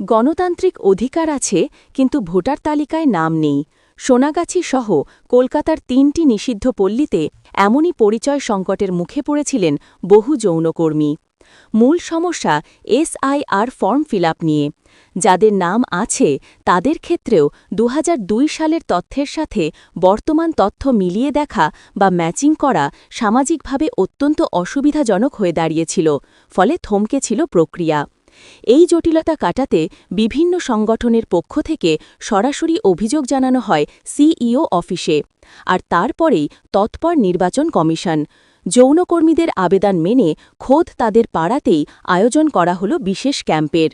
গণতান্ত্রিক অধিকার আছে, কিন্তু ভোটার তালিকায় নাম নেই। সোনাগাছি সহ কলকাতার তিনটি নিষিদ্ধ পল্লীতে এমনই পরিচয় সংকটের মুখে পড়েছিলেন বহু যৌনকর্মী। মূল সমস্যা এসআইআর ফর্ম ফিল নিয়ে। যাদের নাম আছে, তাদের ক্ষেত্রেও দু হাজার দুই সালের তথ্যের সাথে বর্তমান তথ্য মিলিয়ে দেখা বা ম্যাচিং করা সামাজিকভাবে অত্যন্ত অসুবিধাজনক হয়ে দাঁড়িয়েছিল, ফলে থমকেছিল প্রক্রিয়া। এই জটিলতা কাটাতে বিভিন্ন সংগঠনের পক্ষ থেকে সরাসরি অভিযোগ জানানো হয় সিইও অফিসে। আর তারপরেই তৎপর নির্বাচন কমিশন। যৌনকর্মীদের আবেদন মেনে খোদ তাদের পাড়াতেই আয়োজন করা হল বিশেষ ক্যাম্পের।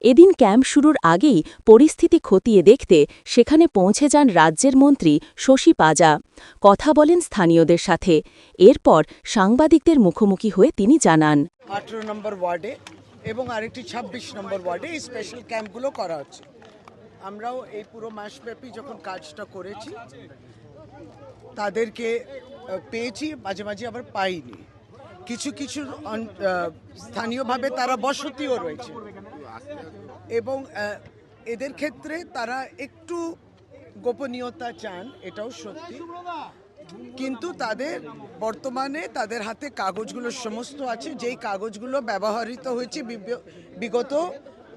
এদিন ক্যাম্প শুরুর আগেই পরিস্থিতি খতিয়ে দেখতে সেখানে পৌঁছে যান রাজ্যের মন্ত্রী শশী পাজা। কথা বলেন স্থানীয়দের সাথে। এরপর সাংবাদিকদের মুখোমুখি হয়ে তিনি জানান। আঠেরো নম্বর ওয়ার্ডে এবং আরেকটি ছাব্বিশ নম্বর ওয়ার্ডে এই স্পেশাল ক্যাম্পগুলো করা হচ্ছে। আমরাও এই পুরো মাসব্যাপী যখন কাজটা করেছি, তাদেরকে পেয়েছি, মাঝে মাঝে আবার পাইনি। কিছু কিছু স্থানীয়ভাবে তারা বসতিও রয়েছে। এবং এদের ক্ষেত্রে তারা একটু গোপনীয়তা চান, এটাও সত্যি। কিন্তু তাদের বর্তমানে তাদের হাতে কাগজগুলো সমস্ত আছে। যেই কাগজগুলো ব্যবহৃত হয়েছে বিগত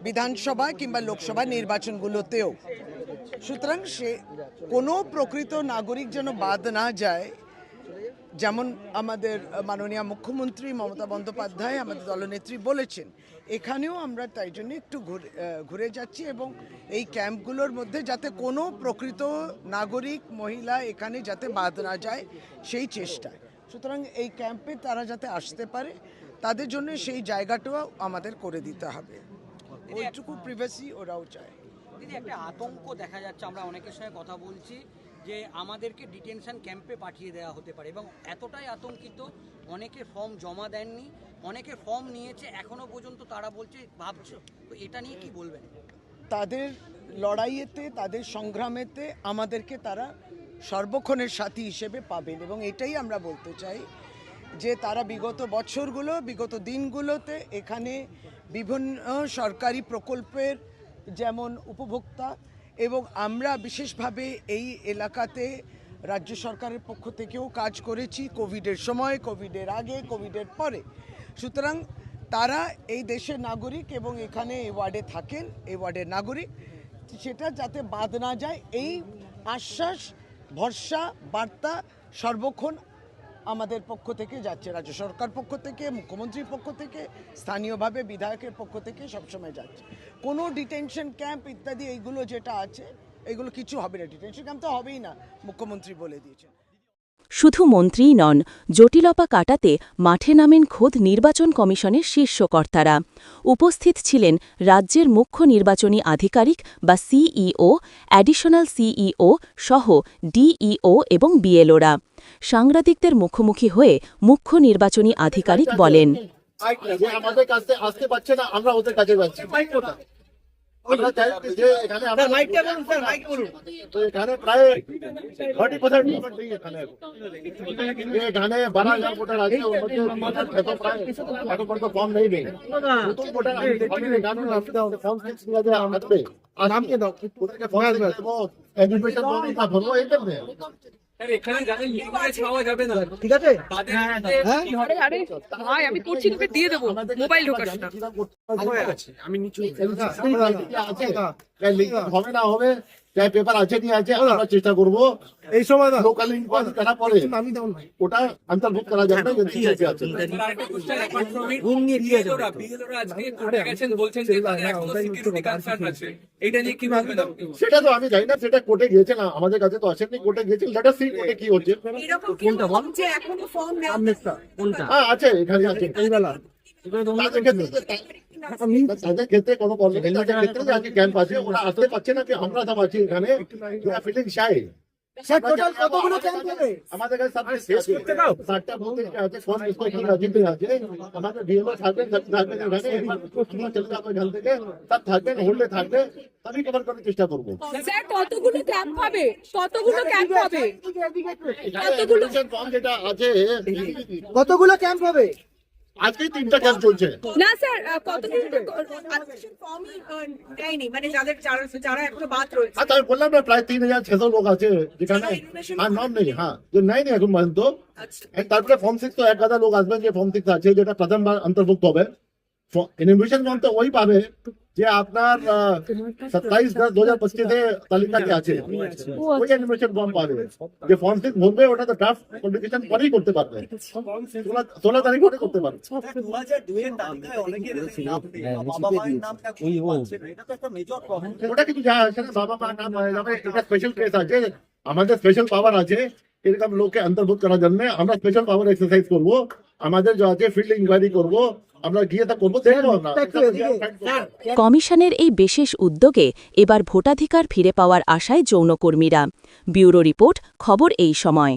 বিধানসভা কিংবা লোকসভা নির্বাচনগুলোতেও। সুতরাং সে কোনো প্রকৃত নাগরিক যেন বাদ না যায় যেমন আমাদের মাননীয় মুখ্যমন্ত্রী মমতা বন্দ্যোপাধ্যায় আমাদের দলনেত্রী বলেছেন এখানেও আমরা তাই জন্য একটু ঘুরে ঘুরে যাচ্ছি এবং এই ক্যাম্পগুলোর মধ্যে যাতে কোনো প্রকৃত নাগরিক মহিলা এখানে যাতে বাদ না যায় সেই চেষ্টায়। সুতরাং এই ক্যাম্পে তারা যাতে আসতে পারে তাদের জন্য সেই জায়গাটাও আমাদের করে দিতে হবে। ওইটুকু প্রিভেসি ওরাও চায়। দিদি একটা আতঙ্ক দেখা যাচ্ছে আমরা অনেকের সঙ্গে কথা বলছি। যে আমাদেরকে ডিটেনশন ক্যাম্পে পাঠিয়ে দেওয়া হতে পারে এবং এতটাই আতঙ্কিত, অনেকে ফর্ম জমা দেননি, অনেকে ফর্ম নিয়েছে, এখনও পর্যন্ত তারা বলছে, ভাবছ? তো এটা নিয়ে কি বলবেন? তাদের লড়াইয়েতে, তাদের সংগ্রামেতে আমাদেরকে তারা সর্বক্ষণের সাথী হিসেবে পাবেন এবং এটাই আমরা বলতে চাই যে তারা বিগত বছরগুলো, বিগত দিনগুলোতে এখানে বিভিন্ন সরকারি প্রকল্পের যেমন উপভোক্তা এবং আমরা বিশেষভাবে এই এলাকাতে রাজ্য সরকারের পক্ষ থেকেও কাজ করেছি কোভিডের সময়, কোভিডের আগে, কোভিডের পরে। সুতরাং তারা এই দেশের নাগরিক এবং এখানে এই ওয়ার্ডে থাকেন, এই ওয়ার্ডের নাগরিক। সেটা যাতে বাদ না যায়, এই আশ্বাস, ভরসা, বার্তা সর্বক্ষণ আমাদের পক্ষ থেকে যাচ্ছে, রাজ্য সরকার পক্ষ থেকে, মুখ্যমন্ত্রীর পক্ষ থেকে, স্থানীয়ভাবে বিধায়কের পক্ষ থেকে সবসময় যাচ্ছে। কোনো ডিটেনশন ক্যাম্প ইত্যাদি, এইগুলো যেটা আছে এগুলো কিছু হবে না। ডিটেনশন ক্যাম্প তো হবেই না, মুখ্যমন্ত্রী বলে দিয়েছেন। শুধু মন্ত্রীই নন জটিলতা কাটাতে মাঠে নামেন খোদ নির্বাচন কমিশনের শীর্ষকর্তারা। উপস্থিত ছিলেন রাজ্যের মুখ্য নির্বাচনী আধিকারিক বা সিইও, অ্যাডিশনাল সিইও সহ ডিইও এবং বিএলওরা। সাংবাদিকদের মুখোমুখি হয়ে মুখ্য নির্বাচনী আধিকারিক বলেন। আমাদের কাছে আসতে পারছে না, আমরা ওদের কাছে যাচ্ছি আমরা চাই যে এখানে আমরা তো এখানে প্রায় এখানে। ভোটার আছে ওর মধ্যে এত প্রায় এত নেই নেই ভোটার আমি না। ঠিক আছে? হ্যাঁ? ভাই আমি করছি তোকে দিয়ে দেবো। মোবাইল ঢোকাস না আমি নিচু হবে না হবে যাই পেপার আছে কি আছে আমরা চেষ্টা করব। এই সময় না লোকাল ইনকোয়ারি করা পরে। নামি দাও ভাই ওটা অন্তর্ভুক্ত করা যাবে না যদি ঠিক আছে ঘুম নিয়ে দিয়ে যাবে। BLO রা, BLO রা আজকে কোর্টে গেছেন, বলছেন যে এখনও security concern আছে। এইটা নিয়ে কি ভাববেন সেটা তো আমি জানি না সেটা কোর্টে গিয়েছে না আমাদের কাছে তো আসেনি কোর্টে গিয়েছে লেট আস সি কোর্টে কি হচ্ছে? কোনটা বল? যে এখনও ফর্ম নেই কোনটা? হ্যাঁ আছে এখানে আছে। এই বেলা। তাদের তাদের ক্ষেত্রে কোনো প্রবলেম ক্ষেত্রে আজকে ক্যাম্প আছে ওরা আসতে পারছে না কি আমরা সব আছি এখানে ফিলিং শাই স্যার টোটাল কতগুলো ক্যাম্প হবে আমাদের কাছে সব শেষ করতে দাও। সাতটা বুথ আছে ফোন ইন্সপেক্টর আছে আছে। আমাদের ডিএমও থাকবেন থাকবেন এখানে। তোমরা চলে যাবে এখান থেকে। সব থাকবেন হোল্ডে থাকবে। আমি কভার করার চেষ্টা করব। স্যার কতগুলো ক্যাম্প হবে? কতগুলো ক্যাম্প হবে? যেটা আছে কতগুলো ক্যাম্প হবে? আজকেই তিনটা ক্যাম্প চলছে। না স্যার ফর্মই দেয়নি মানে যাদের যারা যারা এখনও বাদ রয়েছে। আচ্ছা আমি বললাম না প্রায় তিন হাজার ছশো লোক আছে যেখানে হ্যাঁ নাম নেই হ্যাঁ যে নেয়নি এখন পর্যন্ত। তারপরে ফর্ম সিক্স তো এক হাজার লোক আসবেন যে ফর্ম সিক্স আছে যেটা প্রথমবার অন্তর্ভুক্ত হবে। ইনভিটেশন ফর্ম তো ওই পাবে যে আপনার সত্তাইশ দশ দু হাজার পঁচিশে তালিকাতে আছে। ওই ইনভিটেশন ফর্ম পাবে। যে ফর্ম সিক্স ভরবে ওটা তো ড্রাফট কমিউনিকেশন পরেই করতে পারবে। ষোলো- তারিখ করে করতে পারবে। ওটা কিছু যায় আসে বাবা মা নাম হয়ে যাবে এটা স্পেশাল কেস আছে। আমাদের স্পেশাল পাওয়ার আছে এরকম লোককে অন্তর্ভুক্ত করার জন্য আমরা স্পেশাল পাওয়ার এক্সারসাইজ করব। আমাদের যে আছে ফিল্ড ইনকোয়ারি করব। আমরা গিয়ে তা করব কমিশনের এই বিশেষ উদ্যোগে এবার ভোটাধিকার ফিরে পাওয়ার আশায় যৌনকর্মীরা। ব্যুরো রিপোর্ট খবর এই সময়।